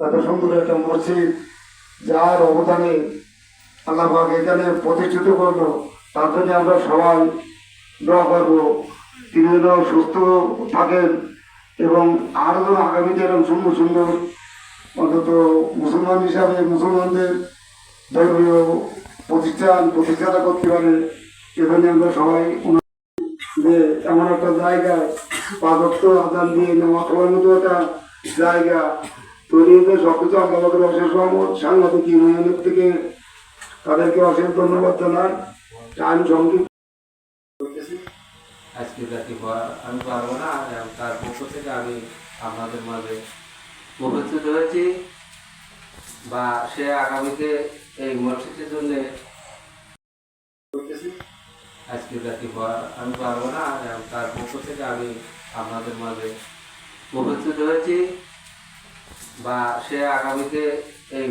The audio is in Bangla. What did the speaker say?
এত সুন্দর একটা মসজিদ, যার অবদানে আল্লাহ এখানে প্রতিষ্ঠিত করল। তার জন্য আমরা সবাই দোয়া করব। তিনি যেন সুস্থ থাকেন এবং আরও যেন আগামীতে এরকম সুন্দর সুন্দর, অন্তত মুসলমান হিসাবে মুসলমানদের ধর্মীয় প্রতিষ্ঠান প্রতিষ্ঠাতা করতে পারে এখানে আমরা সবাই যে এমন একটা জায়গায় পাদত্ত আদান দিয়ে নেওয়া মতো একটা জায়গা তৈরি হতে সব কিছু আমাদের অশেষ সাংবাদিক ইউনিয়নের থেকে তাদেরকে অশেষ ধন্যবাদ জানাই। টাইম সংক্ষিপ্ত। আজকে জাতি আমি পারব না তার পক্ষ থেকে আমি আপনাদের মাঝে উপস্থিত হয়েছি বা সে আগামীতে এই মসজিদের জন্য আজকে জাতি আমি পারব না তার পক্ষ থেকে আমি আপনাদের মাঝে উপস্থিত হয়েছি। বা সে আগামীতে এই